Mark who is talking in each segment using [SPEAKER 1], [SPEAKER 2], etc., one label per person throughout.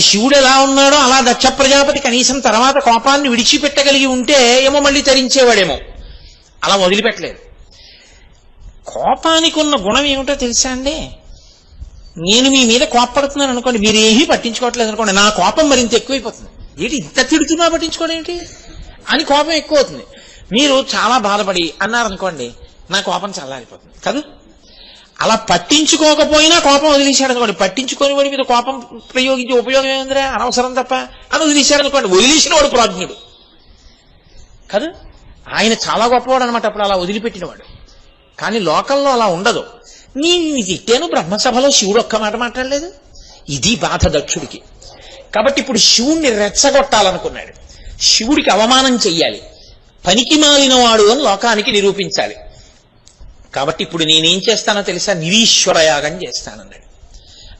[SPEAKER 1] శివుడు ఎలా ఉన్నాడో అలా దక్ష ప్రజాపతి కనీసం తర్వాత కోపాన్ని విడిచిపెట్టగలిగి ఉంటే ఏమో మళ్ళీ తరించేవాడేమో. అలా వదిలిపెట్టలేదు. కోపానికి ఉన్న గుణం ఏమిటో తెలుసా అండి? నేను మీ మీద కోపడుతున్నాను అనుకోండి మీరేమీ పట్టించుకోవట్లేదు అనుకోండి నా కోపం మరింత ఎక్కువైపోతుంది. ఏంటి ఇంత తిడుతున్నా పట్టించుకోవడం ఏంటి? అని కోపం ఎక్కువ అవుతుంది. మీరు చాలా బాధపడి అన్నారనుకోండి నా కోపం చల్లారిపోతుంది. కదా? అలా పట్టించుకోకపోయినా కోపం వదిలేశాడు అనుకోండి. పట్టించుకొని వాడి మీద కోపం ప్రయోగించి ఉపయోగం ఏముందిరా? అనవసరం తప్ప. అని వదిలేశాడు అనుకోండి. వదిలేసిన వాడు ప్రాజ్ఞుడు. కదా? ఆయన చాలా గొప్పవాడు అనమాట అప్పుడు అలా వదిలిపెట్టినవాడు. కానీ లోకంలో అలా ఉండదు. నేను తిట్టాను బ్రహ్మసభలో శివుడు ఒక్క మాట మాట్లాడలేదు? ఇది బాధ దక్షుడికి. కాబట్టి ఇప్పుడు శివుణ్ణి రెచ్చగొట్టాలనుకున్నాడు. శివుడికి అవమానం చెయ్యాలి. పనికి మాలిన వాడు అని లోకానికి నిరూపించాలి. కాబట్టి ఇప్పుడు నేనేం చేస్తానో తెలుసా? నిరీశ్వర యాగం చేస్తానన్నాడు.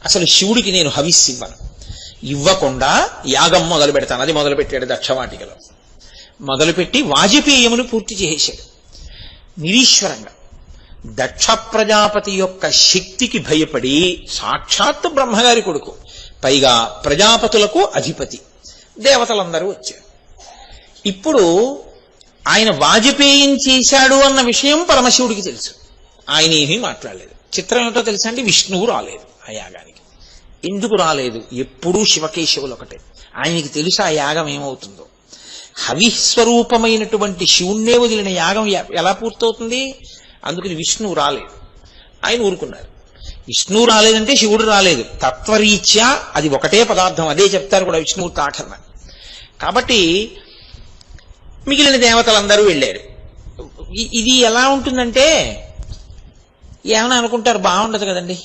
[SPEAKER 1] అసలు శివుడికి నేను హవిస్సు ఇవ్వను. ఇవ్వకుండా యాగం మొదలు పెడతాను. అది మొదలు పెట్టాడు దక్షవాటికలో. మొదలుపెట్టి వాజపేయమును పూర్తి చేసేశాడు నిరీశ్వరంగా దక్ష ప్రజాపతి యొక్క శక్తికి భయపడి సాక్షాత్ బ్రహ్మగారి కొడుకు పైగా ప్రజాపతులకు అధిపతి దేవతలందరూ వచ్చారు. ఇప్పుడు ఆయన వాజపేయం చేశాడు అన్న విషయం పరమశివుడికి తెలుసు. ఆయన ఏమీ మాట్లాడలేదు. చిత్రం ఏమిటో తెలుసా అండి? విష్ణువు రాలేదు ఆ యాగానికి. ఎందుకు రాలేదు? ఎప్పుడూ శివకేశవులు ఒకటే. ఆయనకి తెలుసు ఆ యాగం ఏమవుతుందో? హవిస్వరూపమైనటువంటి శివుణ్ణే వదిలిన యాగం ఎలా పూర్తవుతుంది? అందుకని విష్ణువు రాలేదు. ఆయన ఊరుకున్నారు. విష్ణువు రాలేదంటే శివుడు రాలేదు. తత్వరీత్యా అది ఒకటే పదార్థం. అదే చెప్తారు కూడా విష్ణువు తాకన్న కాబట్టి మిగిలిన దేవతలందరూ వెళ్ళారు. ఇది ఎలా ఉంటుందంటే ఏమైనా అనుకుంటారు? బాగుండదు కదండి.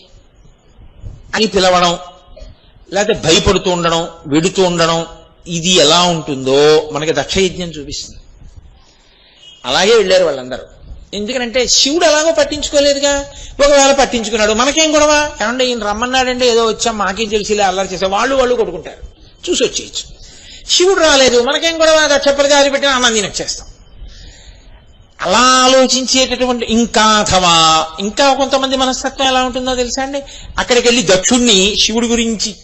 [SPEAKER 1] అని పిలవడం లేకపోతే భయపడుతూ ఉండడం వెడుతూ ఉండడం ఇది ఎలా ఉంటుందో మనకి దక్షయజ్ఞం చూపిస్తుంది. అలాగే వెళ్ళారు వాళ్ళందరూ. ఎందుకనంటే శివుడు ఎలాగో పట్టించుకోలేదుగా. ఒకవేళ పట్టించుకున్నాడు మనకేం గొడవ? ఏమంటే ఈయన రమ్మన్నాడంటే ఏదో వచ్చాం మాకేం తెలిసిలే అల్లరి చేసే వాళ్ళు వాళ్ళు కొట్టుకుంటారు. చూసి వచ్చేయచ్చు శివుడు రాలేదు మనకేం గొడవ? దక్షపడి గారి పెట్టిన అన్నం తినొచ్చేస్తాం అలా ఆలోచించేటటువంటి ఇంకా అథవా ఇంకా కొంతమంది మనస్తత్వం ఎలా ఉంటుందో తెలుసా అండి? అక్కడికి వెళ్ళి దక్షుణ్ణి శివుడి గురించి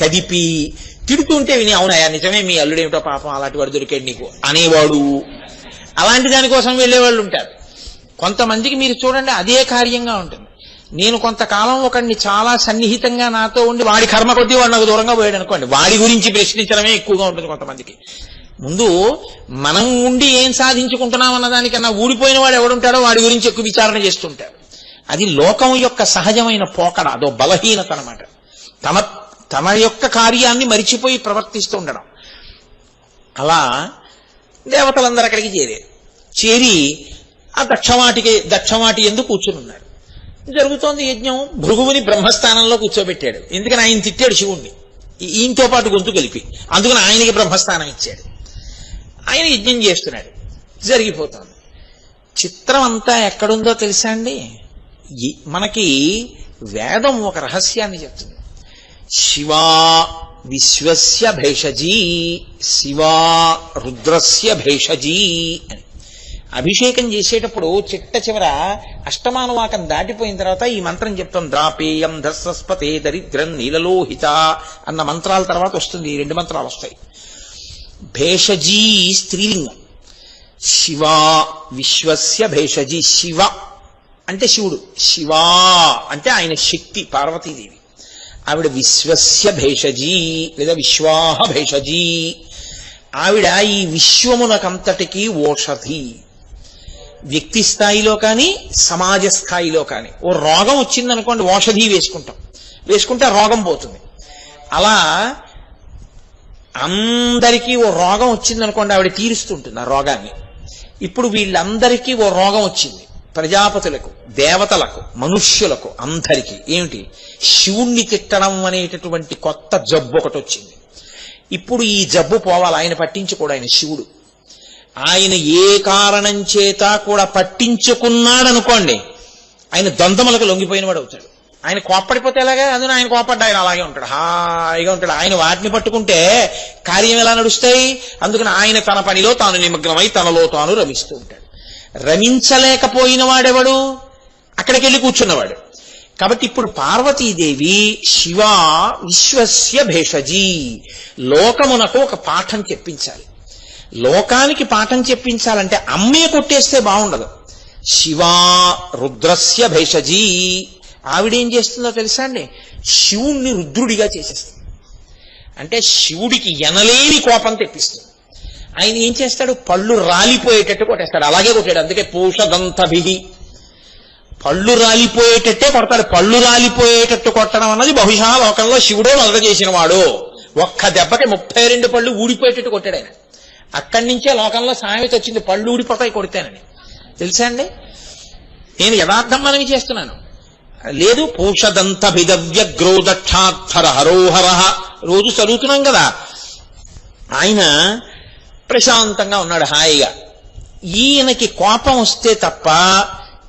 [SPEAKER 1] కదిపి తిడుతుంటే విని అవునయా నిజమే మీ అల్లుడేమిటో పాపం అలాంటి వాడు దొరికాడు నీకు అనేవాడు. అలాంటి దానికోసం వెళ్ళేవాళ్ళు ఉంటారు. కొంతమందికి మీరు చూడండి అదే కార్యంగా ఉంటుంది. నేను కొంతకాలం ఒకడిని చాలా సన్నిహితంగా నాతో ఉండి వాడి కర్మ కొద్దీ వాడు నాకు దూరంగా పోయాడు అనుకోండి. వాడి గురించి ప్రశ్నించడమే ఎక్కువగా ఉంటుంది కొంతమందికి. ముందు మనం ఉండి ఏం సాధించుకుంటున్నాం అన్న దానికన్నా ఊడిపోయిన వాడు ఎవడుంటాడో వాడి గురించి ఎక్కువ విచారణ చేస్తుంటాడు. అది లోకం యొక్క సహజమైన పోకడ అదో బలహీనత అనమాట తమ తమ యొక్క కార్యాన్ని మరిచిపోయి ప్రవర్తిస్తూ ఉండడం. అలా దేవతలందరూ అక్కడికి చేరారు చేరి ఆ దక్షవాటికి దక్షవాటి ఎందుకు కూర్చుని ఉన్నారు. జరుగుతోంది యజ్ఞం భృగువుని బ్రహ్మస్థానంలో కూర్చోబెట్టాడు. ఎందుకని ఆయన తిట్టాడు శివుణ్ణి. ఈయంతో ఈయనతో పాటు గొంతు కలిపి. అందుకని ఆయనకి బ్రహ్మస్థానం ఇచ్చాడు. ఆయన యజ్ఞం చేస్తున్నాడు. జరిగిపోతుంది. చిత్రం అంతా ఎక్కడుందో తెలుసా అండి? ఈ- మనకి వేదం ఒక రహస్యాన్ని చెప్తుంది. శివా విశ్వస్య భేషజీ శివా రుద్రస్య భేషజీ అని. అభిషేకం చేసేటప్పుడు చిట్ట చివర అష్టమానువాకం దాటిపోయిన తర్వాత ఈ మంత్రం చెప్తాం. ద్రాపేయం ధస్వస్పతే దరిద్రం నీలలోహిత అన్న మంత్రాల తర్వాత వస్తుంది. ఈ రెండు మంత్రాలు వస్తాయి. భేషజీ స్త్రీలింగం. శివా విశ్వస్య భేషజీ శివ. అంటే శివుడు. శివా అంటే ఆయన శక్తి పార్వతీదేవి. ఆవిడ విశ్వస్య భేషజీ లేదా విశ్వాహ భేషజీ. ఆవిడ ఈ విశ్వమునకంతటికీ ఓషధి. వ్యక్తి స్థాయిలో కానీ సమాజ స్థాయిలో కానీ. ఓ రోగం వచ్చిందనుకోండి ఓషధి వేసుకుంటాం. వేసుకుంటే రోగం పోతుంది. అలా అందరికీ ఓ రోగం వచ్చిందనుకోండి ఆవిడ తీరుస్తుంటుంది ఆ రోగాన్ని. ఇప్పుడు వీళ్ళందరికీ ఓ రోగం వచ్చింది. ప్రజాపతులకు దేవతలకు మనుష్యులకు అందరికీ. ఏమిటి? శివుణ్ణి తిట్టడం అనేటటువంటి కొత్త జబ్బు ఒకటి వచ్చింది. ఇప్పుడు ఈ జబ్బు పోవాలి ఆయన పట్టించుకోడు ఆయన శివుడు. ఆయన ఏ కారణం చేత కూడా పట్టించుకున్నాడనుకోండి ఆయన దొందములకు లొంగిపోయినవాడు అవుతాడు ఆయన కోప్పడిపోతే ఎలాగా? అందులో ఆయన కోపడ్డా ఆయన అలాగే ఉంటాడు. హాయిగా ఉంటాడు. ఆయన వాటిని పట్టుకుంటే కార్యం ఎలా నడుస్తాయి? అందుకని ఆయన తన పనిలో తాను నిమగ్నమై తనలో తాను రమిస్తూ ఉంటాడు. రమించలేకపోయిన వాడెవడు? అక్కడికి వెళ్ళి కూర్చున్నవాడు. కాబట్టి ఇప్పుడు పార్వతీదేవి శివ విశ్వస్య భేషజీ లోకమునకు ఒక పాఠం చెప్పించాలి. లోకానికి పాఠం చెప్పించాలంటే అమ్మే కొట్టేస్తే బాగుండదు. శివా రుద్రస్య భేషజీ ఆవిడేం చేస్తుందో తెలుసా అండి? శివుణ్ణి రుద్రుడిగా చేసేస్తుంది. అంటే శివుడికి ఎనలేని కోపం తెప్పిస్తుంది. ఆయన ఏం చేస్తాడు? పళ్ళు రాలిపోయేటట్టు కొట్టేస్తాడు. అలాగే కొట్టాడు. అందుకే పూషదంతభిహి. పళ్ళు రాలిపోయేటట్టే కొడతాడు. పళ్ళు రాలిపోయేటట్టు కొట్టడం అన్నది బహుశా లోకంలో శివుడే మొదట చేసిన వాడు ఒక్క దెబ్బకి ముప్పై రెండు పళ్ళు ఊడిపోయేటట్టు కొట్టాడు ఆయన. అక్కడి నుంచే లోకంలో సామెత వచ్చింది. పళ్ళు ఊడిపోతాయి కొడితేనని. తెలుసా అండి? నేను యథార్థం మనవి చేస్తున్నాను. లేదు పూషదంత విదవ్య గ్రోదక్షాక్షర హరోహర రోజు చదువుతున్నాం కదా. ఆయన ప్రశాంతంగా ఉన్నాడు హాయిగా. ఈయనకి కోపం వస్తే తప్ప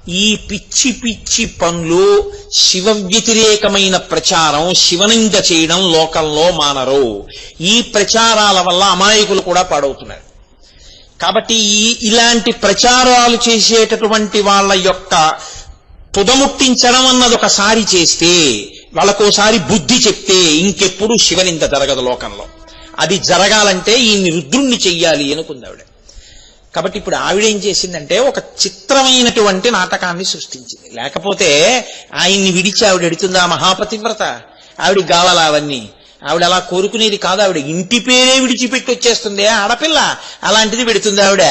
[SPEAKER 1] ఈ పిచ్చి పిచ్చి పనులు శివ వ్యతిరేకమైన ప్రచారం శివనింద చేయడం లోకంలో మానరు. ఈ ప్రచారాల వల్ల అమాయకులు కూడా పాడవుతున్నారు. కాబట్టి ఈ ఇలాంటి ప్రచారాలు చేసేటటువంటి వాళ్ళ యొక్క తుదముట్టించడం అన్నది ఒకసారి చేస్తే వాళ్ళకోసారి బుద్ధి చెప్తే ఇంకెప్పుడు శివనింద జరగదు లోకంలో. అది జరగాలంటే ఈ రుద్రుణ్ణి చెయ్యాలి అనుకుంది ఆవిడ. కాబట్టి ఇప్పుడు ఆవిడ ఏం చేసిందంటే ఒక చిత్రమైనటువంటి నాటకాన్ని సృష్టించింది. లేకపోతే ఆయన్ని విడిచి ఆవిడ ఎడుతుందా మహాపతివ్రత? ఆవిడ కావాలా అవన్నీ? ఆవిడ అలా కోరుకునేది కాదు ఆవిడ. ఇంటి పేరే విడిచిపెట్టి వచ్చేస్తుంది. ఆడపిల్ల? అలాంటిది పెడుతుంది ఆవిడ.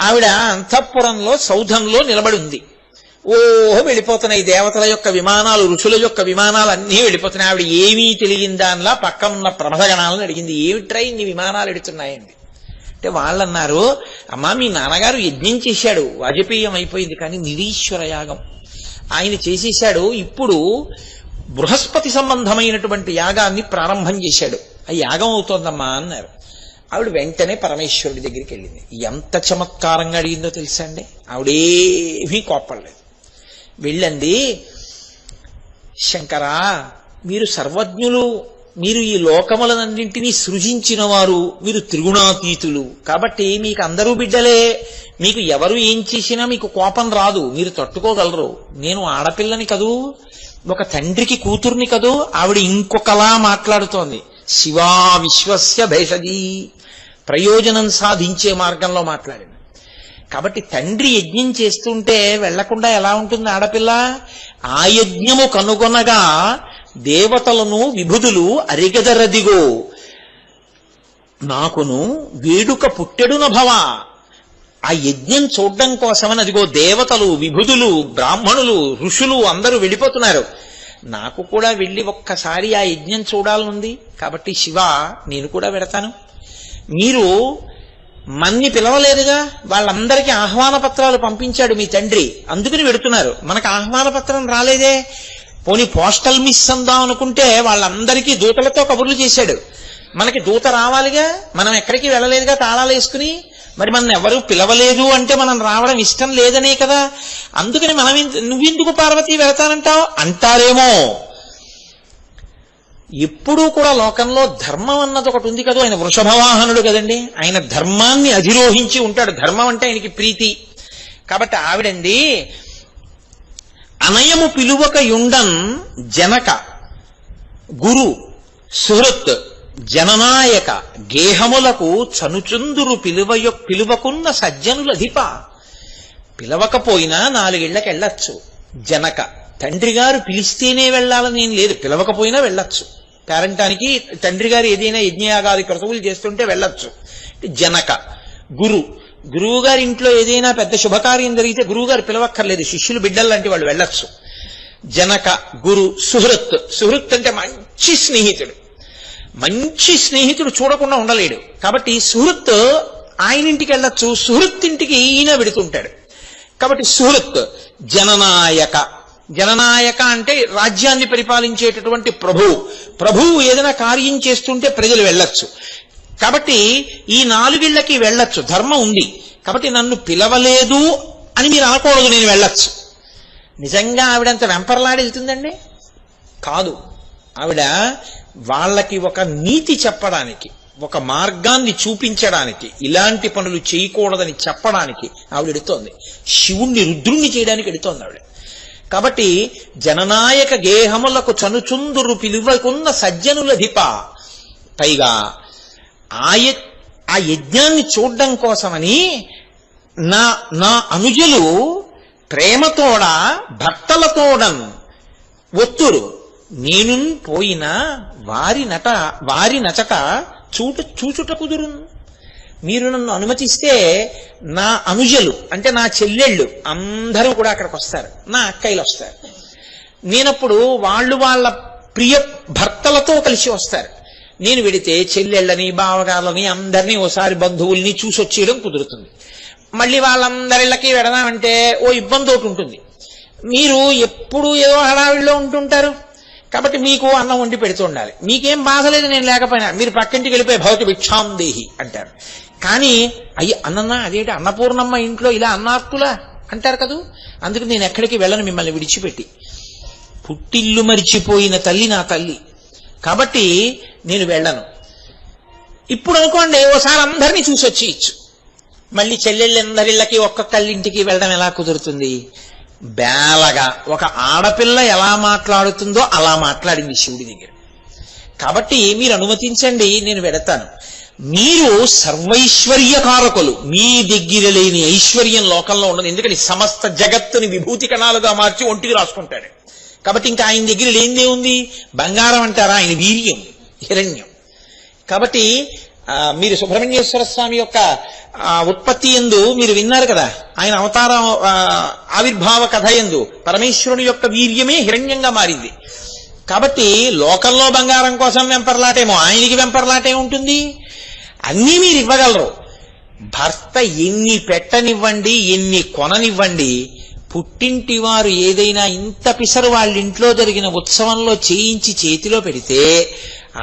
[SPEAKER 1] ఆవిడ అంతఃపురంలో సౌధంలో నిలబడి ఉంది. ఓహో వెళ్ళిపోతున్నాయి. దేవతల యొక్క విమానాలు ఋషుల యొక్క విమానాలు అన్నీ వెళ్ళిపోతున్నాయి. ఆవిడ ఏమీ తెలియని దానిలా పక్కనున్న ప్రమథగణాలను అడిగింది. ఏమిట్రా ఇన్ని విమానాలు ఎడుతున్నాయండి అంటే వాళ్ళు అన్నారు అమ్మా మీ నాన్నగారు యజ్ఞం చేశాడు. వాజపేయం అయిపోయింది కానీ నిరీశ్వర యాగం. ఆయన చేసేశాడు. ఇప్పుడు బృహస్పతి సంబంధమైనటువంటి యాగాన్ని ప్రారంభం చేశాడు. ఆ యాగం అవుతోందమ్మా అన్నారు. ఆవిడ వెంటనే పరమేశ్వరుడి దగ్గరికి వెళ్ళింది. ఎంత చమత్కారంగా అడిగిందో తెలుసా అండి? ఆవిడేమీ కోప్పడలేదు. వెళ్ళండి. శంకరా మీరు సర్వజ్ఞులు మీరు ఈ లోకములనన్నింటినీ సృజించిన వారు మీరు త్రిగుణాతీతులు. కాబట్టి మీకు అందరూ బిడ్డలే. మీకు ఎవరు ఏం చేసినా మీకు కోపం రాదు. మీరు తట్టుకోగలరు. నేను ఆడపిల్లని కదూ ఒక తండ్రికి కూతుర్ని కదూ ఆవిడ ఇంకొకలా మాట్లాడుతోంది. శివా విశ్వస్య భేషజీ. ప్రయోజనం సాధించే మార్గంలో మాట్లాడింది. కాబట్టి తండ్రి యజ్ఞం చేస్తుంటే వెళ్ళకుండా ఎలా ఉంటుంది ఆడపిల్ల? ఆ యజ్ఞము కనుగొనగా దేవతలను విభుదులు అరిగదరదిగో. నాకును వేడుక పుట్టెడున భవ. ఆ యజ్ఞం చూడడం కోసమని అదిగో దేవతలు విభుదులు బ్రాహ్మణులు ఋషులు అందరూ వెళ్ళిపోతున్నారు. నాకు కూడా వెళ్ళి ఒక్కసారి ఆ యజ్ఞం చూడాలనుంది. కాబట్టి శివ నేను కూడా పెడతాను మీరు మన్ని పిలవలేదుగా? వాళ్ళందరికీ ఆహ్వాన పత్రాలు పంపించాడు మీ తండ్రి. అందుకని పెడుతున్నారు. మనకు ఆహ్వాన పత్రం రాలేదే. పోనీ పోస్టల్ మిస్ అందాం అనుకుంటే వాళ్ళందరికీ దూతలతో కబుర్లు చేశాడు. మనకి దూత రావాలిగా? మనం ఎక్కడికి వెళ్ళలేదుగా తాళాలు వేసుకుని? మరి మనం ఎవరు పిలవలేదు అంటే మనం రావడం ఇష్టం లేదనే కదా. అందుకని మనం నువ్వెందుకు పార్వతి వెళతానంటావు? అంటారేమో. ఎప్పుడూ కూడా లోకంలో ధర్మం అన్నది ఒకటి ఉంది కదా ఆయన వృషభవాహనుడు కదండి. ఆయన ధర్మాన్ని అధిరోహించి ఉంటాడు. ధర్మం అంటే ఆయనకి ప్రీతి. కాబట్టి ఆవిడండి అనయము పిలువక యుండన్ జనక గురు సుహృత్ జననాయక గేహములకు చనుచుందురు పిలువయొ పిలువకున్న సజ్జనులధిప. పిలవకపోయినా నాలుగేళ్ళకి వెళ్ళొచ్చు. జనక తండ్రి గారు పిలిస్తేనే వెళ్ళాలని ఏం లేదు. పిలవకపోయినా వెళ్ళొచ్చు. పేరంటానికి తండ్రి గారు ఏదైనా యజ్ఞయాగాది క్రతువులు చేస్తుంటే వెళ్ళొచ్చు. జనక గురు. గురువు గారి ఇంట్లో ఏదైనా పెద్ద శుభకార్యం జరిగితే గురువు గారు పిలవక్కర్లేదు. శిష్యులు బిడ్డలు లాంటి వాళ్ళు వెళ్ళొచ్చు. జనక గురు సుహృత్. సుహృత్ అంటే మంచి స్నేహితుడు. మంచి స్నేహితుడు చూడకుండా ఉండలేడు. కాబట్టి సుహృత్ ఆయన ఇంటికి వెళ్ళొచ్చు. సుహృత్ ఇంటికి ఈయన వెడుతుంటాడు. కాబట్టి సుహృత్ జననాయక. జననాయక అంటే రాజ్యాన్ని పరిపాలించేటటువంటి ప్రభువు ప్రభువు ఏదైనా కార్యం చేస్తుంటే ప్రజలు వెళ్ళొచ్చు. కాబట్టి ఈ నాలుగిళ్ళకి వెళ్ళొచ్చు. ధర్మం ఉంది. కాబట్టి నన్ను పిలవలేదు అని మీరు అనకూడదు నేను వెళ్ళొచ్చు. నిజంగా ఆవిడంత వెంపర్లాడి వెళ్తుందండి? కాదు. ఆవిడ వాళ్ళకి ఒక నీతి చెప్పడానికి ఒక మార్గాన్ని చూపించడానికి ఇలాంటి పనులు చేయకూడదని చెప్పడానికి ఆవిడ ఎడుతోంది. శివుణ్ణి రుద్రుణ్ణి చేయడానికి ఎడుతోంది ఆవిడ. కాబట్టి జననాయక గేహములకు చనుచుందురు పిలువకున్న సజ్జనులధిప పైగా ఆ య- ఆ యజ్ఞాన్ని చూడడం కోసమని నా నా అనుజులు ప్రేమతోడ భక్తలతోడన్ ఒత్తురు. నేను పోయిన వారి నట వారి నచట చూట చూచుట కుదురును. మీరు నన్ను అనుమతిస్తే నా అనుజలు అంటే నా చెల్లెళ్ళు అందరూ కూడా అక్కడికి వస్తారు. నా అక్కయ్యలు వస్తారు. నేనప్పుడు వాళ్ళు వాళ్ళ ప్రియ భర్తలతో కలిసి వస్తారు. నేను వెడితే చెల్లెళ్ళని బావగాళ్ళని అందరినీ ఓసారి బంధువుల్ని చూసి వచ్చేయడం కుదురుతుంది. మళ్ళీ వాళ్ళందరిళ్ళకి వెడదామంటే ఓ ఇబ్బంది ఒకటి ఉంటుంది. మీరు ఎప్పుడు ఏదో హడావిడిలో ఉంటుంటారు. కాబట్టి మీకు అన్నం వండి పెడుతూ ఉండాలి. మీకేం బాధ లేదు నేను లేకపోయినా. మీరు పక్కింటికి వెళ్ళిపోయి భవతి భిక్షాం దేహి అంటారు. కానీ అయ్యి అన్నన్నా అదేంటి అన్నపూర్ణమ్మ ఇంట్లో ఇలా అన్నార్తులా అంటారు కదూ? అందుకు నేను ఎక్కడికి వెళ్ళను మిమ్మల్ని విడిచిపెట్టి. పుట్టిల్లు మరిచిపోయిన తల్లి నా తల్లి. కాబట్టి నేను వెళ్ళను. ఇప్పుడు అనుకోండి ఓసారి అందరినీ చూసి వచ్చి ఇచ్చు. మళ్ళీ చెల్లెళ్ళందరిళ్ళకి ఒక్కొక్కళ్ళింటికి వెళ్ళడం ఎలా కుదురుతుంది? బేలగా. ఒక ఆడపిల్ల ఎలా మాట్లాడుతుందో అలా మాట్లాడింది శివుడి దగ్గర. కాబట్టి మీరు అనుమతించండి నేను వెడతాను. మీరు సర్వైశ్వర్యకారకులు. మీ దగ్గర లేని ఐశ్వర్యం లోకంలో ఉండదు. ఎందుకని? సమస్త జగత్తుని విభూతి కణాలుగా మార్చి ఒంటికి రాసుకుంటాడు. కాబట్టి ఇంకా ఆయన దగ్గర లేనిదే ఉంది? బంగారం అంటారా? ఆయన వీర్యం హిరణ్యం. కాబట్టి మీరు సుబ్రహ్మణ్యేశ్వర స్వామి యొక్క ఉత్పత్తి ఎందు మీరు విన్నారు కదా? ఆయన అవతార ఆవిర్భావ కథ ఎందు పరమేశ్వరుని యొక్క వీర్యమే హిరణ్యంగా మారింది. కాబట్టి లోకంలో బంగారం కోసం వెంపర్లాటేమో ఆయనకి వెంపర్లాటే ఉంటుంది? అన్నీ మీరు ఇవ్వగలరు. భర్త ఎన్ని పెట్టనివ్వండి ఎన్ని కొననివ్వండి పుట్టింటి వారు ఏదైనా ఇంత పిసరు వాళ్ళ ఇంట్లో జరిగిన ఉత్సవంలో చేయించి చేతిలో పెడితే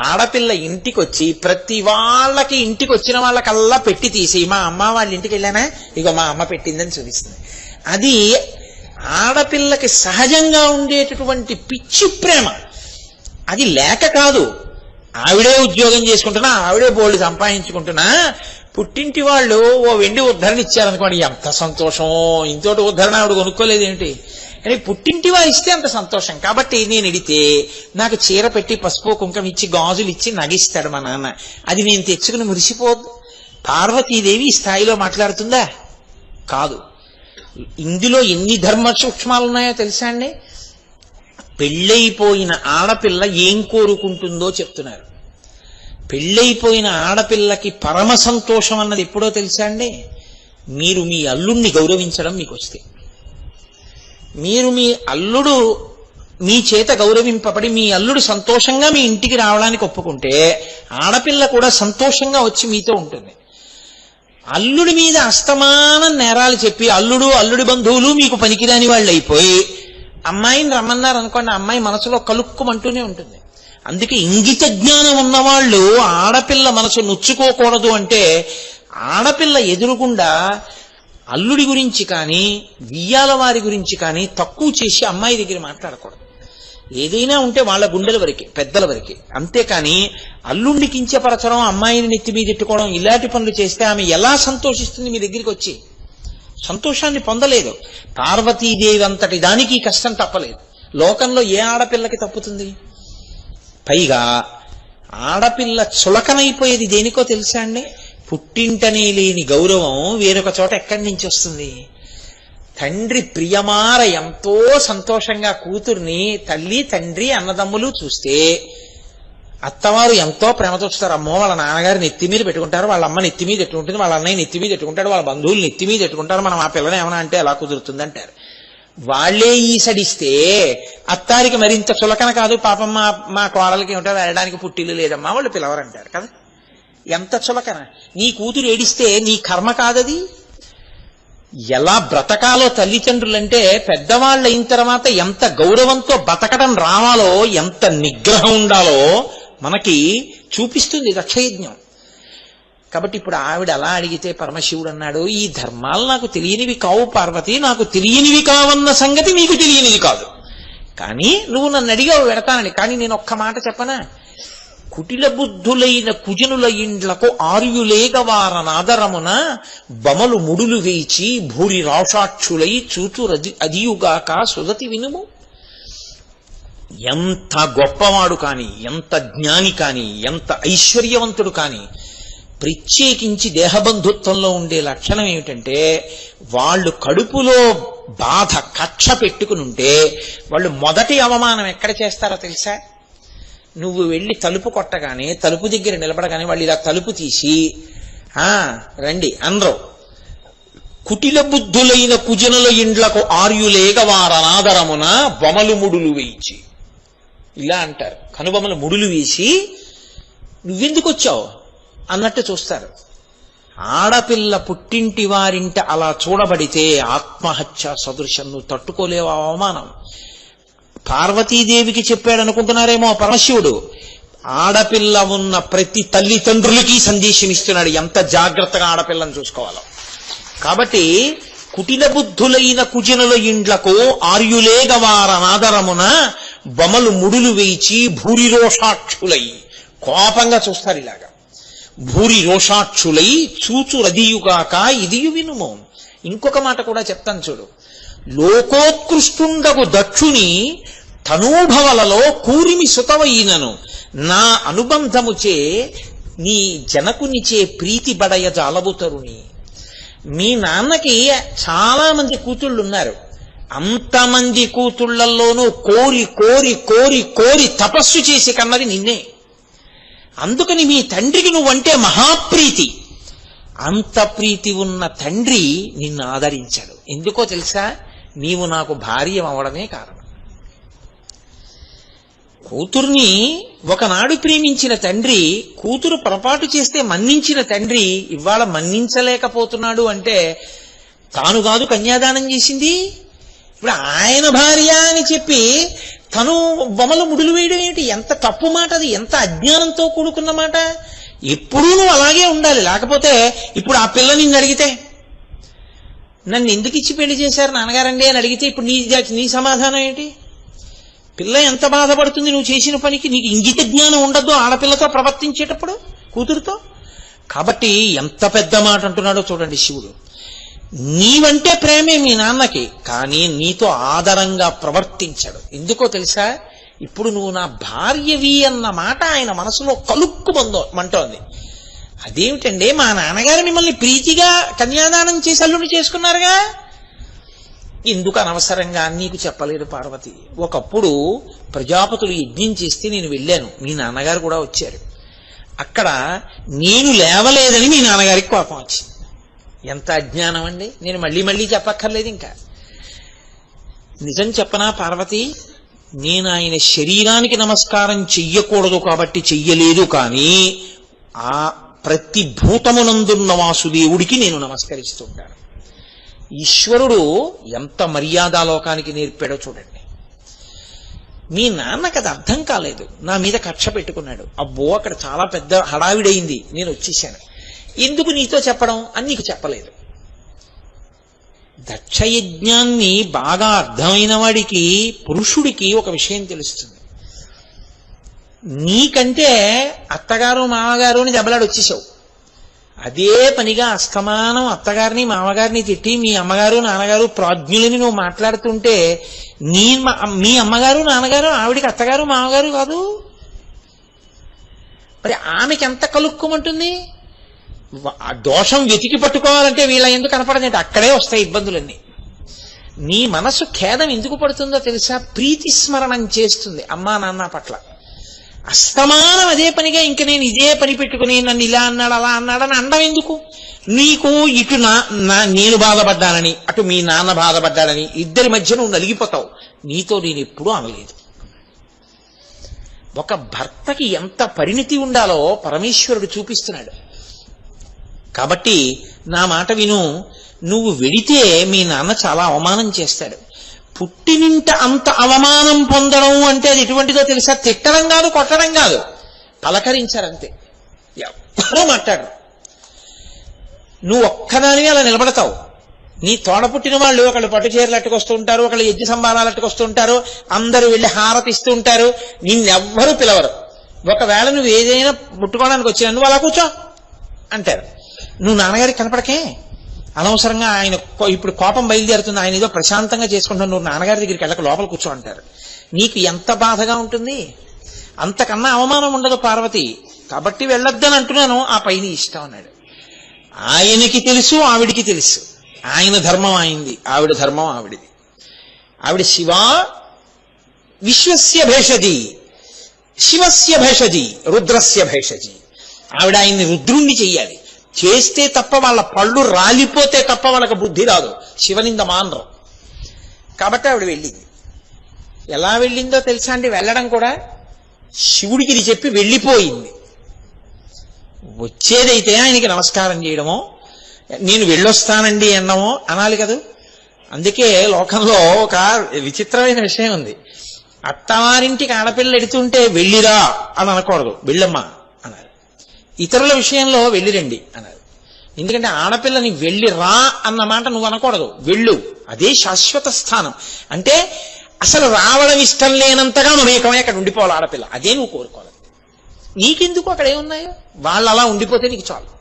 [SPEAKER 1] ఆడపిల్ల ఇంటికి వచ్చి ప్రతి వాళ్ళకి ఇంటికి వచ్చిన వాళ్ళకల్లా పెట్టి తీసి మా అమ్మ వాళ్ళ ఇంటికి వెళ్ళానా? ఇక మా అమ్మ పెట్టిందని చూపిస్తుంది. అది ఆడపిల్లకి సహజంగా ఉండేటటువంటి పిచ్చి ప్రేమ. అది లేక కాదు. ఆవిడే ఉద్యోగం చేసుకుంటున్నా ఆవిడే బోల్డ్ సంపాదించుకుంటున్నా పుట్టింటి వాళ్ళు ఓ వెండి ఉద్ధరణ ఇచ్చారనుకోండి ఎంత సంతోషం. ఇంతోటి ఉద్ధరణ ఆవిడ కొనుక్కోలేదు ఏంటి అని పుట్టింటి వారు ఇస్తే అంత సంతోషం. కాబట్టి నేను ఇడితే నాకు చీర పెట్టి పసుపు కుంకం ఇచ్చి గాజులు ఇచ్చి నగిస్తాడు మా నాన్న. అది నేను తెచ్చుకుని మురిసిపోద్దు పార్వతీదేవి ఈ స్థాయిలో మాట్లాడుతుందా? కాదు. ఇందులో ఎన్ని ధర్మ సూక్ష్మాలు ఉన్నాయో తెలుసా అండి? పెళ్ళైపోయిన ఆడపిల్ల ఏం కోరుకుంటుందో చెప్తున్నారు. పెళ్ళైపోయిన ఆడపిల్లకి పరమ సంతోషం అన్నది ఎప్పుడో తెలుసా అండి? మీరు మీ అల్లుణ్ణి గౌరవించడం మీకు వస్తే. మీరు మీ అల్లుడు మీ చేత గౌరవింపబడి మీ అల్లుడు సంతోషంగా మీ ఇంటికి రావడానికి ఒప్పుకుంటే ఆడపిల్ల కూడా సంతోషంగా వచ్చి మీతో ఉంటుంది. అల్లుడి మీద అస్తమానం నేరాలు చెప్పి అల్లుడు అల్లుడి బంధువులు మీకు పనికిరాని వాళ్ళు అయిపోయి అమ్మాయిని రమ్మన్నారు అనుకోండి అమ్మాయి మనసులో కలుక్కుమంటూనే ఉంటుంది. అందుకే ఇంగిత జ్ఞానం ఉన్నవాళ్ళు ఆడపిల్ల మనసు నొచ్చుకోకూడదు అంటే ఆడపిల్ల ఎదురుగుండా అల్లుడి గురించి కానీ వియ్యాల వారి గురించి కానీ తక్కువ చేసి అమ్మాయి దగ్గర మాట్లాడకూడదు. ఏదైనా ఉంటే వాళ్ళ గుండెల వరకే పెద్దల వరకే. అంతేకాని అల్లుండి కించపరచడం అమ్మాయిని నెత్తి మీద ఎట్టుకోవడం ఇలాంటి పనులు చేస్తే ఆమె ఎలా సంతోషిస్తుంది మీ దగ్గరికి వచ్చి? సంతోషాన్ని పొందలేదు. పార్వతీదేవి అంతటి దానికి కష్టం తప్పలేదు. లోకంలో ఏ ఆడపిల్లకి తప్పుతుంది? పైగా ఆడపిల్ల చులకనైపోయేది దేనికో తెలుసా అండి? పుట్టింటనే లేని గౌరవం వేరొక చోట ఎక్కడి నుంచి వస్తుంది? తండ్రి ప్రియమార ఎంతో సంతోషంగా కూతుర్ని తల్లి తండ్రి అన్నదమ్ములు చూస్తే అత్తవారు ఎంతో ప్రేమతో చూస్తారు అమ్మో వాళ్ళ నాన్నగారు నెత్తి మీద పెట్టుకుంటారు. వాళ్ళ అమ్మ నెత్తి మీద పెట్టుకుంటుంది వాళ్ళ అన్నయ్య నెత్తి మీద పెట్టుకుంటాడు వాళ్ళ బంధువులు నెత్తి మీద పెట్టుకుంటారు మనం ఆ పిల్లని ఏమైనా అంటే ఎలా కుదురుతుంది అంటారు. వాళ్ళే ఈసడిస్తే అత్తారికి మరింత చులకన కాదు. పాపం మా మా కోడలకి ఏమిటో వెళ్ళడానికి పుట్టిల్లు లేదమ్మా వాళ్ళు పిలవరంటారు కదా. ఎంత చులకన. నీ కూతురు ఏడిస్తే నీ కర్మ కాదది? ఎలా బ్రతకాలో తల్లిదండ్రులంటే పెద్దవాళ్ళు అయిన తర్వాత ఎంత గౌరవంతో బతకడం రావాలో ఎంత నిగ్రహం ఉండాలో మనకి చూపిస్తుంది దక్షయజ్ఞం కాబట్టి ఇప్పుడు ఆవిడ అలా అడిగితే పరమశివుడు అన్నాడు ఈ ధర్మాలు నాకు తెలియనివి కావు పార్వతి నాకు తెలియనివి కావన్న సంగతి మీకు తెలియనిది కాదు. కానీ నువ్వు నన్ను అడిగావు పెడతానని కానీ నేను ఒక్క మాట చెప్పనా? కుటిల బుద్ధులైన కుజనుల ఇండ్లకు ఆర్యులేగవార నాదరమున బమలు ముడులు వేచి భూరి రాషాక్షులై చూచు రది అదియుగాక సుదతి వినుము. ఎంత గొప్పవాడు కాని ఎంత జ్ఞాని కాని ఎంత ఐశ్వర్యవంతుడు కాని ప్రత్యేకించి దేహబంధుత్వంలో ఉండే లక్షణం ఏమిటంటే వాళ్ళు కడుపులో బాధ కక్ష పెట్టుకుని ఉంటే వాళ్ళు మొదటి అవమానం ఎక్కడ చేస్తారో తెలుసా? నువ్వు వెళ్ళి తలుపు కొట్టగానే తలుపు దగ్గర నిలబడగానే వాళ్ళు ఇలా తలుపు తీసి ఆ రండి అనరు కుటిల బుద్ధులైన కుజనుల ఇండ్లకు ఆర్యులేగ వారనాదరమున బొమలు ముడులు వేయించి. ఇలా అంటారు. కనుబొమలు ముడులు వేసి నువ్వెందుకు వచ్చావు అన్నట్టు చూస్తారు. ఆడపిల్ల పుట్టింటి వారింట అలా చూడబడితే ఆత్మహత్య సదృశం. నువ్వు తట్టుకోలేవు అవమానం. పార్వతీదేవికి చెప్పాడు అనుకుంటున్నారేమో పరమశివుడు. ఆడపిల్ల ఉన్న ప్రతి తల్లిదండ్రులకి సందేశం ఇస్తున్నాడు ఎంత జాగ్రత్తగా ఆడపిల్లను చూసుకోవాలో. కాబట్టి కుటిల బుద్ధులైన కుజనుల ఇండ్లకు ఆర్యులేగ వారనాదరమున బొమలు ముడులు వేచి భూరి రోషాక్షులై. కోపంగా చూస్తారు ఇలాగా. భూరి రోషాక్షులై చూచు రదియుగాక ఇదియు వినుము. ఇంకొక మాట కూడా చెప్తాను చూడు. లోకోత్కృష్టుండగు దక్షుని తనూభవలలో కూరిమి సుతవైనను నా అనుబంధముచే నీ జనకునిచే ప్రీతి బడయ జాలబుతరుని మీ నాన్నకి చాలా మంది కూతుళ్ళు ఉన్నారు అంతమంది కూతుళ్ళలోనూ కోరి కోరి కోరి కోరి తపస్సు చేసి కన్నది నిన్నే. అందుకని మీ తండ్రికి నువ్వంటే మహాప్రీతి. అంత ప్రీతి ఉన్న తండ్రి నిన్ను ఆదరించాడు. ఎందుకో తెలుసా? నీవు నాకు భార్య అవడమే కారణం. కూతుర్ని ఒకనాడు ప్రేమించిన తండ్రి కూతురు పొరపాటు చేస్తే మన్నించిన తండ్రి ఇవాళ మన్నించలేకపోతున్నాడు అంటే తాను కాదు కన్యాదానం చేసింది? ఇప్పుడు ఆయన భార్య అని చెప్పి తను బొమ్మలు ముడులు వేయడం ఏంటి? ఎంత తప్పు మాట అది? ఎంత అజ్ఞానంతో కూడుకున్న మాట? ఎప్పుడూ నువ్వు అలాగే ఉండాలి. లేకపోతే ఇప్పుడు ఆ పిల్ల నిన్ను అడిగితే నన్ను ఎందుకు ఇచ్చి పెళ్ళి చేశారు నాన్నగారండి? అని అడిగితే ఇప్పుడు నీ నీ సమాధానం ఏంటి? పిల్ల ఎంత బాధపడుతుంది నువ్వు చేసిన పనికి? నీకు ఇంగిత జ్ఞానం ఉండద్దు ఆడపిల్లతో ప్రవర్తించేటప్పుడు కూతురుతో? కాబట్టి ఎంత పెద్ద మాట అంటున్నాడో చూడండి శివుడు. నీవంటే ప్రేమే మీ నాన్నకి కానీ నీతో ఆదరంగా ప్రవర్తించాడు. ఎందుకో తెలుసా? ఇప్పుడు నువ్వు నా భార్యవి అన్న మాట ఆయన మనసులో కలుక్కు మందో మంటోంది. అదేమిటండి? మా నాన్నగారు మిమ్మల్ని ప్రీతిగా కన్యాదానం చేసి అల్లుడు చేసుకున్నారుగా? ఎందుకు అనవసరంగా నీకు చెప్పలేదు పార్వతి? ఒకప్పుడు ప్రజాపతులు యజ్ఞం చేస్తే నేను వెళ్ళాను. మీ నాన్నగారు కూడా వచ్చారు. అక్కడ నేను లేవలేదని మీ నాన్నగారికి కోపం వచ్చింది. ఎంత అజ్ఞానం అండి? నేను మళ్ళీ మళ్ళీ చెప్పక్కర్లేదు ఇంకా. నిజం చెప్పనా పార్వతి? నేను ఆయన శరీరానికి నమస్కారం చెయ్యకూడదు కాబట్టి చెయ్యలేదు కానీ ఆ ప్రతి భూతమునందున్న వాసుదేవుడికి నేను నమస్కరిస్తుంటాను. ఈశ్వరుడు ఎంత మర్యాద లోకానికి నేర్పాడో చూడండి. మీ నాన్న అది అర్థం కాలేదు. నా మీద కక్ష పెట్టుకున్నాడు. అబ్బో అక్కడ చాలా పెద్ద హడావిడైంది నేను వచ్చేసాను. ఎందుకు నీతో చెప్పడం అని నీకు చెప్పలేదు. దక్షయజ్ఞాన్ని బాగా అర్థమైన వాడికి పురుషుడికి ఒక విషయం తెలుస్తుంది. నీకంటే అత్తగారు మామగారు అని దెబ్బలాడు వచ్చేసావు. అదే పనిగా అస్తమానం అత్తగారిని మామగారిని తిట్టి మీ అమ్మగారు నాన్నగారు ప్రాజ్ఞులని నువ్వు మాట్లాడుతుంటే నీ మీ అమ్మగారు నాన్నగారు ఆవిడికి అత్తగారు మామగారు కాదు. మరి ఆమెకి ఎంత కలుక్కుమంటుంది? ఉంటుంది ఆ దోషం వెతికి పట్టుకోవాలంటే వీళ్ళ ఎందుకు కనపడదంటే అక్కడే వస్తాయి ఇబ్బందులన్నీ. నీ మనసు ఖేదం ఎందుకు పడుతుందో తెలుసా? ప్రీతి స్మరణం చేస్తుంది అమ్మా నాన్న పట్ల. అస్తమానం అదే పనిగా ఇంక నేను ఇదే పని పెట్టుకుని నన్ను ఇలా అన్నాడు అలా అన్నాడని అండం ఎందుకు? నీకు ఇటు నా నా- నేను బాధపడ్డానని అటు మీ నాన్న బాధపడ్డాడని ఇద్దరి మధ్య నువ్వు నలిగిపోతావు. నీతో నేను ఎప్పుడూ అనలేదు. ఒక భర్తకి ఎంత పరిణితి ఉండాలో పరమేశ్వరుడు చూపిస్తున్నాడు. కాబట్టి నా మాట విను. నువ్వు వెడితే మీ నాన్న చాలా అవమానం చేస్తాడు. పుట్టినింట అంత అవమానం పొందడం అంటే అది ఎటువంటిదో తెలుసా? తిట్టడం కాదు కొట్టడం కాదు. పలకరించారంతే. ఎవరో మాట్లాడరు నువ్వు ఒక్కదానివి అలా నిలబడతావు. నీ తోడ పుట్టిన వాళ్ళు ఒకళ్ళు పట్టు చీరలు అట్టుకొస్తూ ఉంటారు ఒకళ్ళు యజ్ఞ సంబారాలు అట్టుకొస్తూ ఉంటారు అందరూ వెళ్ళి హారతి ఇస్తూ ఉంటారు. నిన్నెవ్వరూ పిలవరు. ఒకవేళ నువ్వు ఏదైనా ముట్టుకోవడానికి వచ్చినా నువ్వు అలా కూర్చో అంటారు. నువ్వు నాన్నగారికి కనపడకే. అనవసరంగా ఆయన ఇప్పుడు కోపం బయలుదేరుతుంది. ఆయన ఏదో ప్రశాంతంగా చేసుకుంటున్నావు నువ్వు నాన్నగారి దగ్గరికి వెళ్ళక లోపల కూర్చో అంటారు. నీకు ఎంత బాధగా ఉంటుంది? అంతకన్నా అవమానం ఉండదు పార్వతి. కాబట్టి వెళ్ళొద్దని అంటున్నాను. ఆ పైన ఇష్టం అన్నాడు. ఆయనకి తెలుసు ఆవిడికి తెలుసు. ఆయన ధర్మం ఆయనది. ఆవిడ ధర్మం ఆవిడిది. ఆవిడ శివ విశ్వస్య భేషజి. శివస్య భేషజి రుద్రస్య భేషజి. ఆవిడ ఆయన్ని రుద్రుణ్ణి చెయ్యాలి. చేస్తే తప్ప వాళ్ళ పళ్ళు రాలిపోతే తప్ప వాళ్ళకి బుద్ధి రాదు. శివనింద మానరు. కాబట్టి ఆవిడ వెళ్ళింది. ఎలా వెళ్ళిందో తెలుసా అండి? వెళ్ళడం కూడా శివుడికి ఇది చెప్పి వెళ్ళిపోయింది. వచ్చేదైతే ఆయనకి నమస్కారం చేయడమో నేను వెళ్ళొస్తానండి అన్నమో అనాలి కదా? అందుకే లోకంలో ఒక విచిత్రమైన విషయం ఉంది. అత్తవారింటికి ఆడపిల్ల ఎడుతుంటే వెళ్ళిరా అని అనకూడదు. వెళ్ళమ్మా. ఇతరుల విషయంలో వెళ్ళిరండి అన్నారు. ఎందుకంటే ఆడపిల్లని వెళ్ళి రా అన్నమాట నువ్వు అనకూడదు. వెళ్ళు. అదే శాశ్వత స్థానం. అంటే అసలు రావడం ఇష్టం లేనంతగా మమేకమై అక్కడ ఉండిపోవాలి ఆడపిల్ల. అదే నువ్వు కోరుకోవాలి. నీకెందుకు అక్కడ ఏమున్నాయో? వాళ్ళు అలా ఉండిపోతే నీకు చాలు.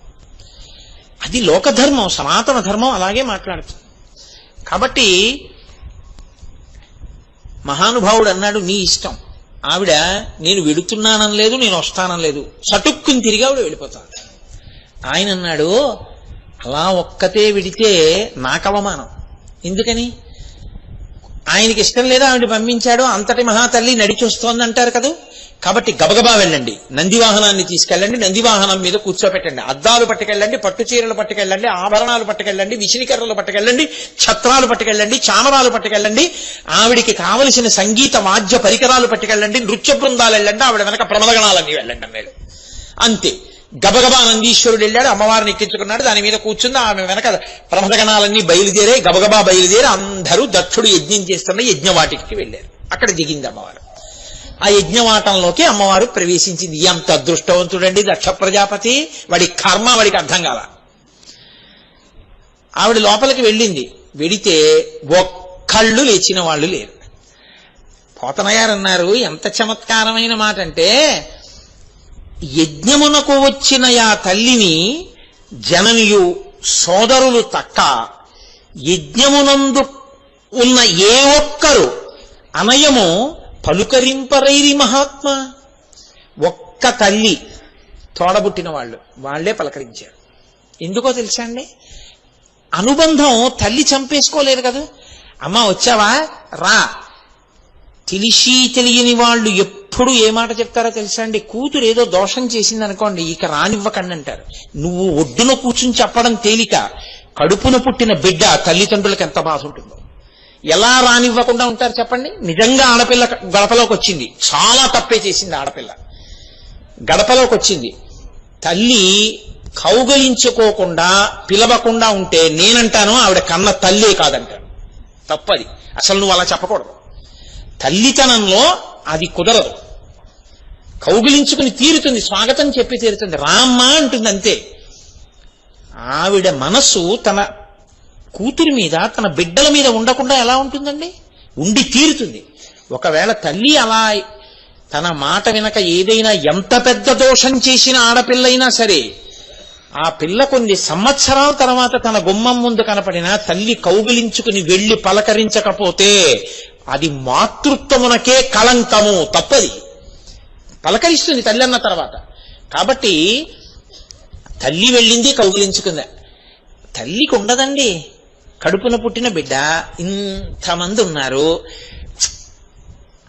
[SPEAKER 1] అది లోకధర్మం సనాతన ధర్మం అలాగే మాట్లాడుతుంది. కాబట్టి మహానుభావుడు అన్నాడు నీ ఇష్టం. ఆవిడ నేను వెడుతున్నానని లేదు నేను వస్తానని లేదు. సటుక్కుని తిరిగి ఆవిడ వెళ్ళిపోతాను ఆయన అన్నాడు అలా ఒక్కతే విడితే నాకు అవమానం ఎందుకని? ఆయనకి ఇష్టం లేదా ఆవిడ పంపించాడు అంతటి మహాతల్లి నడిచి వస్తోంది అంటారు కదా? కాబట్టి గబగబా వెళ్ళండి. నందివాహనాన్ని తీసుకెళ్ళండి నందివాహనం మీద కూర్చోపెట్టండి. అద్దాలు పట్టుకెళ్ళండి పట్టు చీరలు పట్టుకెళ్ళండి ఆభరణాలు పట్టుకెళ్ళండి విసిరికర్రలు పట్టుకెళ్ళండి ఛత్రాలు పట్టుకెళ్ళండి చామరాలు పట్టుకెళ్ళండి ఆవిడికి కావలసిన సంగీత వాద్య పరికరాలు పట్టుకెళ్ళండి నృత్య బృందాలు వెళ్ళండి ఆవిడ వెనక ప్రమదగణాలన్నీ వెళ్ళండి అన్నాడు అంతే. గబగబా నందీశ్వరుడు వెళ్ళాడు అమ్మవారిని ఎక్కించుకున్నాడు దాని మీద కూర్చుంది ఆమె వెనక ప్రమదగణాలన్నీ బయలుదేరే గబగబా బయలుదేరి అందరూ దక్షుడు యజ్ఞం చేస్తున్న యజ్ఞవాటికి వెళ్ళారు. అక్కడ దిగింది అమ్మవారు. ఆ యజ్ఞవాటంలోకి అమ్మవారు ప్రవేశించింది. ఎంత అదృష్టవంతుడండి దక్ష ప్రజాపతి వాడి కర్మ వాడికి అర్థం కాల. ఆవిడ లోపలికి వెళ్ళింది. వెడితే ఒక్కళ్ళు లేచిన వాళ్ళు లేరు. పోతనగారు అన్నారు ఎంత చమత్కారమైన మాట అంటే యజ్ఞమునకు వచ్చిన యా తల్లిని జననియు సోదరులు తక్క యజ్ఞమునందు ఉన్న ఏ ఒక్కరు అనయము పలుకరింపరైరి మహాత్మ? ఒక్క తల్లి తోడబుట్టిన వాళ్ళు వాళ్ళే పలకరించారు. ఎందుకో తెలుసా అండి? అనుబంధం తల్లి చంపేసుకోలేదు కదా. అమ్మ వచ్చావా? రా. తెలిసి తెలియని వాళ్ళు ఎప్పుడు ఏ మాట చెప్తారో తెలుసా అండి? కూతురు ఏదో దోషం చేసింది అనుకోండి ఇక రానివ్వకండి అంటారు. నువ్వు ఒడ్డున కూర్చుని చెప్పడం తేలిక కడుపున పుట్టిన బిడ్డ తల్లిదండ్రులకు ఎంత బాధ ఉంటుందో. ఎలా రానివ్వకుండా ఉంటారు చెప్పండి? నిజంగా ఆడపిల్ల గడపలోకి వచ్చింది. చాలా తప్పే చేసింది ఆడపిల్ల. గడపలోకి వచ్చింది. తల్లి కౌగలించుకోకుండా పిలవకుండా ఉంటే నేనంటాను ఆవిడ కన్న తల్లే కాదంటాను తప్పది. అసలు నువ్వు అలా చెప్పకూడదు. తల్లితనంలో అది కుదరదు. కౌగిలించుకుని తీరుతుంది స్వాగతం చెప్పి తీరుతుంది. రామ్మ అంటుంది అంతే ఆవిడ మనస్సు తన కూతురి మీద తన బిడ్డల మీద ఉండకుండా ఎలా ఉంటుందండి? ఉండి తీరుతుంది. ఒకవేళ తల్లి అలా తన మాట వినక ఏదైనా ఎంత పెద్ద దోషం చేసిన ఆడపిల్లైనా సరే ఆ పిల్ల కొన్ని సంవత్సరాల తర్వాత తన గుమ్మం ముందు కనపడిన తల్లి కౌగిలించుకుని వెళ్ళి పలకరించకపోతే అది మాతృత్వమునకే కళంకము తప్పది. పలకరిస్తుంది తల్లి అన్న తర్వాత. కాబట్టి తల్లి వెళ్ళింది కౌగిలించుకుంది. తల్లికి ఉండదండి. కడుపున పుట్టిన బిడ్డ ఇంతమంది ఉన్నారు.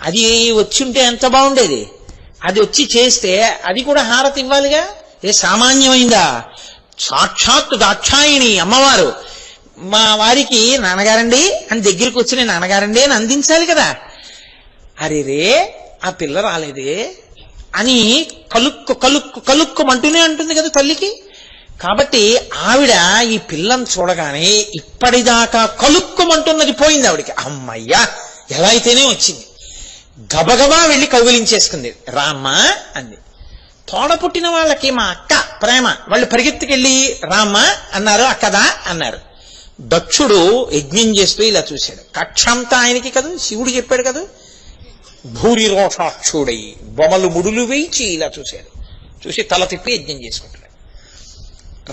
[SPEAKER 1] అది వచ్చుంటే ఎంత బాగుండేది? అది వచ్చి చేస్తే అది కూడా హారతి ఇవ్వాలిగా? ఏ సామాన్యమైందా? సాక్షాత్తు దాక్షాయిణి అమ్మవారు. మా వారికి నాన్నగారండి అని దగ్గరికి వచ్చి నాన్నగారండి అని అందించాలి కదా. అరే రే ఆ పిల్ల రాలేదే అని కలుక్కు కలుక్కు కలుక్కుమంటూనే అంటుంది కదా తల్లికి. కాబట్టి ఆవిడ ఈ పిల్లని చూడగానే ఇప్పటిదాకా కలుక్కుమంటున్నది పోయింది ఆవిడికి. అమ్మయ్యా ఎలా అయితేనే వచ్చింది. గబగబా వెళ్ళి కౌగిలించేసుకుంది. రామ్మా అంది. తోడ పుట్టిన వాళ్ళకి మా అక్క ప్రేమ. వాళ్ళు పరిగెత్తుకెళ్ళి రామ్మా అన్నారు అక్కదా అన్నారు. దక్షుడు యజ్ఞం చేస్తూ ఇలా చూశాడు. కక్షంతా ఆయనకి కదా? శివుడు చెప్పాడు కదా? భూరి రోషాక్షుడై బొమలు ముడులు వేయించి ఇలా చూశాడు. చూసి తల తిప్పి యజ్ఞం చేసుకుంటాడు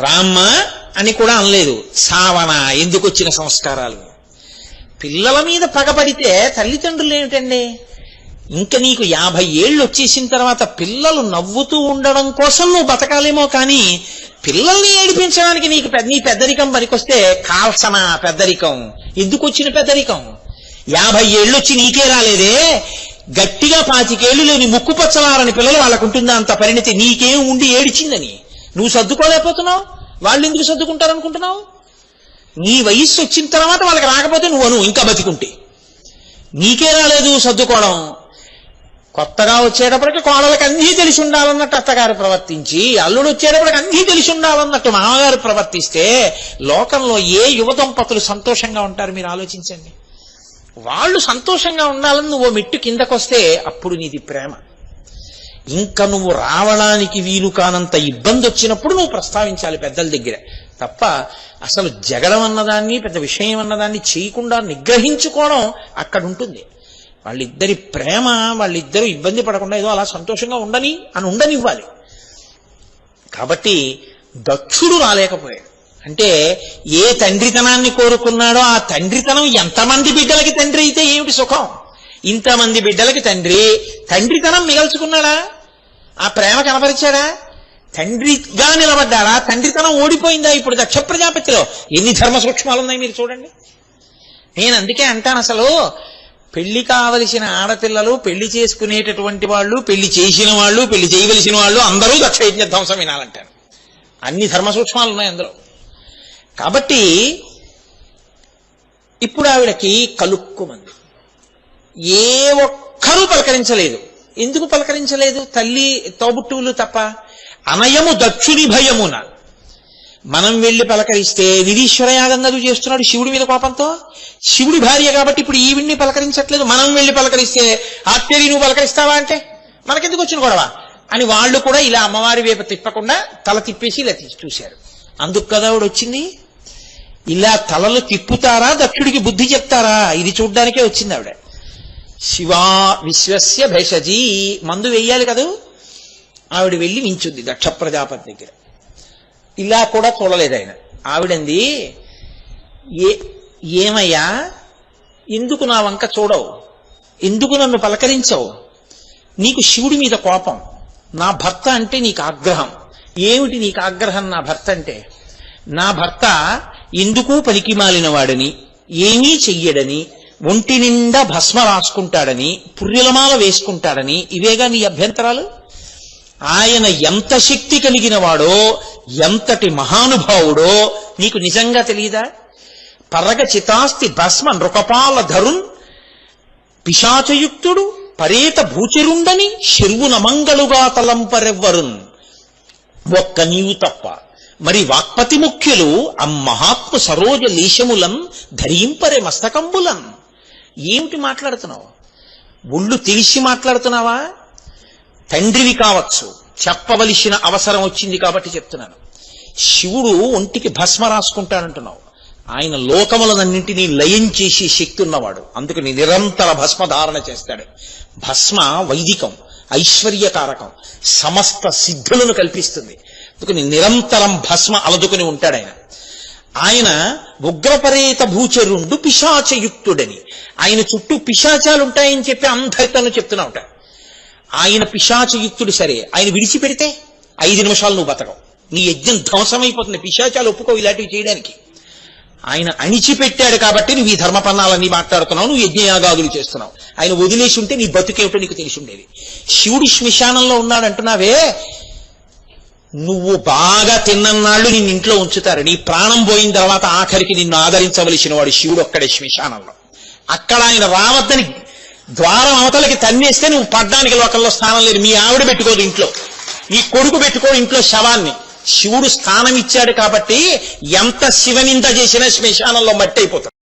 [SPEAKER 1] రామ్మ అని కూడా అనలేదు. సావన ఎందుకు వచ్చిన సంస్కారాలు? పిల్లల మీద పగపడితే తల్లిదండ్రులు ఏమిటండి? ఇంకా నీకు యాభై ఏళ్ళు వచ్చేసిన తర్వాత పిల్లలు నవ్వుతూ ఉండడం కోసం నువ్వు బతకాలేమో కానీ పిల్లల్ని ఏడిపించడానికి నీకు నీ పెద్దరికం పనికొస్తే కాల్సన పెద్దరికం? ఎందుకు వచ్చిన పెద్దరికం? యాభై ఏళ్ళు వచ్చి నీకే రాలేదే? గట్టిగా పాతికేళ్ళు లేని ముక్కు పచ్చలారని పిల్లలు వాళ్ళకుంటుందా అంత పరిణితి? నీకేం ఉండి ఏడిచిందని. నువ్వు సర్దుకోలేకపోతున్నావు? వాళ్ళు ఎందుకు సర్దుకుంటారనుకుంటున్నావు? నీ వయస్సు వచ్చిన తర్వాత వాళ్ళకి రాకపోతే నువ్వు అను ఇంకా బతికుంటే. నీకే రాలేదు సర్దుకోవడం. కొత్తగా వచ్చేటప్పటికి కోడలకు అన్నీ తెలిసి ఉండాలన్నట్టు అత్తగారు ప్రవర్తించి అల్లుడు వచ్చేటప్పటికి అన్నీ తెలిసి ఉండాలన్నట్టు మామగారు ప్రవర్తిస్తే లోకంలో ఏ యువ దంపతులు సంతోషంగా ఉంటారు మీరు ఆలోచించండి. వాళ్ళు సంతోషంగా ఉండాలని నువ్వు మెట్టు కిందకొస్తే అప్పుడు నీది ప్రేమ. ఇంకా నువ్వు రావడానికి వీలు కానంత ఇబ్బంది వచ్చినప్పుడు నువ్వు ప్రస్తావించాలి పెద్దల దగ్గర. తప్ప అసలు జగడం అన్నదాన్ని పెద్ద విషయం అన్నదాన్ని చేయకుండా నిగ్రహించుకోవడం అక్కడ ఉంటుంది. వాళ్ళిద్దరి ప్రేమ వాళ్ళిద్దరూ ఇబ్బంది పడకుండా ఏదో అలా సంతోషంగా ఉండని అని ఉండనివ్వాలి. కాబట్టి దక్షుడు రాలేకపోయాడు. అంటే ఏ తండ్రితనాన్ని కోరుకున్నాడో ఆ తండ్రితనం ఎంతమంది బిడ్డలకి తండ్రి అయితే ఏమిటి సుఖం? ఇంతమంది బిడ్డలకి తండ్రి తండ్రితనం మిగల్చుకున్నాడా? ఆ ప్రేమ కనపరిచాడా? తండ్రిగా నిలబడ్డాడా? తండ్రితనం ఓడిపోయిందా ఇప్పుడు? దక్ష ప్రజాపతిలో ఎన్ని ధర్మ సూక్ష్మాలు ఉన్నాయి మీరు చూడండి. నేను అందుకే అంటాను అసలు పెళ్ళి కావలసిన ఆడపిల్లలు పెళ్ళి చేసుకునేటటువంటి వాళ్ళు పెళ్ళి చేసిన వాళ్ళు పెళ్ళి చేయవలసిన వాళ్ళు అందరూ దక్షయజ్ఞ ధ్వంసం వినాలంటారు. అన్ని ధర్మ సూక్ష్మాలు ఉన్నాయి అందులో. కాబట్టి ఇప్పుడు ఆవిడకి కలుక్కుమంది. ఏ ఒక్కరూ పలకరించలేదు. ఎందుకు పలకరించలేదు? తల్లి తోబుట్టువులు తప్ప. అనయము దక్షుని భయమున. మనం వెళ్ళి పలకరిస్తే నిరీశ్వర యాగం చేస్తున్నాడు శివుడి మీద కోపంతో. శివుడి భార్య కాబట్టి ఇప్పుడు ఈవిడిని పలకరించట్లేదు. మనం వెళ్ళి పలకరిస్తే ఆత్మీయ నువ్వు పలకరిస్తావా అంటే? మనకెందుకు వచ్చిన గొడవ? అని వాళ్ళు కూడా ఇలా అమ్మవారి వైపు తిప్పకుండా తల తిప్పేసి ఇలా చూశారు. అందుకు కదా ఆవిడ వచ్చింది? ఇలా తలలు తిప్పుతారా? దక్షుడికి బుద్ధి చెప్తారా? ఇది చూడ్డానికే వచ్చింది ఆవిడ. శివా విశ్వస్య భేషజీ మందు వెయ్యాలి కదూ? ఆవిడ వెళ్ళి నించుంది దక్ష ప్రజాపతి దగ్గర. ఇలా కూడా చూడలేదు ఆయన. ఆవిడంది ఏ ఏమయ్యా? ఎందుకు నా వంక చూడవు? ఎందుకు నన్ను పలకరించవు? నీకు శివుడి మీద కోపం. నా భర్త అంటే నీకు ఆగ్రహం. ఏమిటి నీకు ఆగ్రహం నా భర్త అంటే? నా భర్త ఎందుకు పనికిమాలిన వాడని ఏమీ చెయ్యడని ఒంటి నిండా భస్మ రాసుకుంటాడని పుర్రెలమాల వేసుకుంటాడని ఇవేగా నీ అభ్యంతరాలు? ఆయన ఎంత శక్తి కలిగిన వాడో ఎంతటి మహానుభావుడో నీకు నిజంగా తెలియదా? పరగ చితాస్తి భస్మ నృకపాల ధరున్ పిశాచయుక్తుడు పరేత భూచరుండని శిరువున మంగళుగా తలంపరెవ్వరున్. ఒక్క నీవు తప్ప. మరి వాక్పతి ముఖ్యులు అమ్మహాత్మ సరోజ లీశములం ధరింపరే మస్తకంబులం. ఏమిటి మాట్లాడుతున్నావు? ఒళ్ళు తెలిసి మాట్లాడుతున్నావా? తండ్రివి కావచ్చు. చెప్పవలసిన అవసరం వచ్చింది కాబట్టి చెప్తున్నాను. శివుడు ఒంటికి భస్మ రాసుకుంటాడంటున్నావు ఆయన లోకములనన్నింటినీ లయం చేసే శక్తి ఉన్నవాడు. అందుకని నిరంతర భస్మ ధారణ చేస్తాడు. భస్మ వైదికం ఐశ్వర్యకారకం సమస్త సిద్ధులను కల్పిస్తుంది. అందుకని నిరంతరం భస్మ అలదుకుని ఉంటాడు ఆయన. ఆయన ఉగ్రపరేత భూచరుండు పిశాచయుక్తుడని. ఆయన చుట్టూ పిశాచాలు ఉంటాయని చెప్పి అందరితోనూ చెప్తున్నా ఉంటాడు. ఆయన పిశాచయుక్తుడు సరే. ఆయన విడిచిపెడితే ఐదు నిమిషాలు నువ్వు బతకవు. నీ యజ్ఞం ధ్వంసమైపోతుంది. పిశాచాలు ఒప్పుకో ఇలాంటివి చేయడానికి. ఆయన అణిచిపెట్టాడు కాబట్టి నువ్వు ఈ ధర్మపన్నాలన్నీ మాట్లాడుతున్నావు నువ్వు యజ్ఞయాగాదులు చేస్తున్నావు. ఆయన వదిలేసి ఉంటే నీ బతుకేమిటో నీకు తెలిసి ఉండేది. శివుడి శ్మశానంలో ఉన్నాడు అంటున్నావే? నువ్వు బాగా తిన్నన్నాళ్ళు నిన్ను ఇంట్లో ఉంచుతారు. నీ ప్రాణం పోయిన తర్వాత ఆఖరికి నిన్ను ఆదరించవలసిన వాడు శివుడు ఒక్కడే శ్మశానంలో. అక్కడ ఆయన రావద్దని ద్వారం అవతలకి తన్నేస్తే నువ్వు పడ్డానికి లోకంలో స్థానం లేదు. మీ ఆవిడ పెట్టుకోదు ఇంట్లో. నీ కొడుకు పెట్టుకో ఇంట్లో శవాన్ని. శివుడు స్థానం ఇచ్చాడు కాబట్టి ఎంత శివనింద చేసినా శ్మశానంలో మట్టి అయిపోతాడు